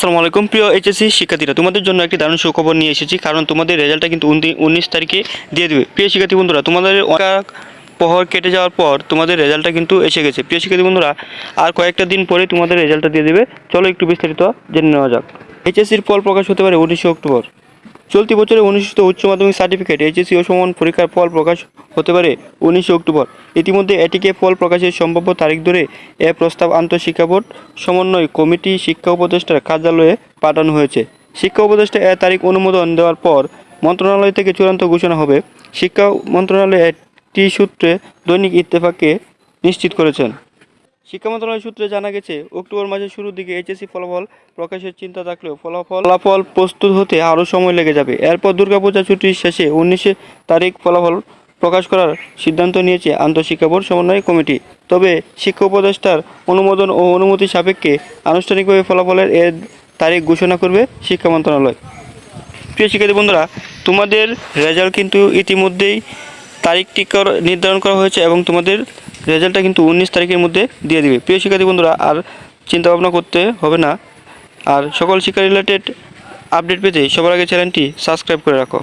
আসসালামু আলাইকুম। প্রিয় এইচএসসি শিক্ষার্থীরা, তোমাদের জন্য একটি দারুণ সুখবর নিয়ে এসেছি, কারণ তোমাদের রেজাল্টটা কিন্তু উনিশ তারিখে দিয়ে দেবে। প্রিয় শিক্ষার্থী বন্ধুরা, তোমাদের প্রহর কেটে যাওয়ার পর তোমাদের রেজাল্টটা কিন্তু এসে গেছে। প্রিয় শিক্ষার্থী বন্ধুরা, আর কয়েকটা দিন পরে তোমাদের রেজাল্টটা দিয়ে দেবে। চলো একটু বিস্তারিত জেনে নেওয়া যাক। এইচএসসির ফল প্রকাশ হতে পারে উনিশে অক্টোবর। চলতি বছরে অনুষ্ঠিত উচ্চ মাধ্যমিক সার্টিফিকেট এইচএসসি ও সমান পরীক্ষার ফল প্রকাশ হতে পারে উনিশে অক্টোবর। ইতিমধ্যে এটিকে ফল প্রকাশের সম্ভাব্য তারিখ ধরে এ প্রস্তাব আন্তঃশিক্ষা বোর্ড সমন্বয় কমিটি শিক্ষা উপদেষ্টার কার্যালয়ে পাঠানো হয়েছে। শিক্ষা উপদেষ্টা এ তারিখ অনুমোদন দেওয়ার পর মন্ত্রণালয় থেকে চূড়ান্ত ঘোষণা হবে। শিক্ষা মন্ত্রণালয় একটি সূত্রে দৈনিক ইত্তেফাককে নিশ্চিত করেছেন। শিক্ষা মন্ত্রণালয় সূত্রে জানা গেছে, অক্টোবর মাসের শুরুর দিকে এইচএসসি ফলাফল প্রকাশের চিন্তা থাকলেও ফলাফল ফলাফল প্রস্তুত হতে আরও সময় লেগে যাবে। এরপর দুর্গাপূজা ছুটির শেষে উনিশে তারিখ ফলাফল প্রকাশ করার সিদ্ধান্ত নিয়েছে আন্তঃশিক্ষা বোর্ড সমন্বয় কমিটি। তবে শিক্ষা উপদেষ্টার অনুমোদন ও অনুমতি সাপেক্ষে আনুষ্ঠানিকভাবে ফলাফলের এর তারিখ ঘোষণা করবে শিক্ষা মন্ত্রণালয়। প্রিয় শিক্ষার্থী বন্ধুরা, তোমাদের রেজাল্ট কিন্তু ইতিমধ্যেই তারিখটি নির্ধারণ করা হয়েছে এবং তোমাদের রেজাল্টটা কিন্তু উনিশ তারিখের মধ্যে দিয়ে দিবে। প্রিয় শিক্ষার্থী বন্ধুরা, আর চিন্তা ভাবনা করতে হবে না। আর সকল শিক্ষা রিলেটেড আপডেট পেতে সবার আগে চ্যানেলটি সাবস্ক্রাইব করে রাখো।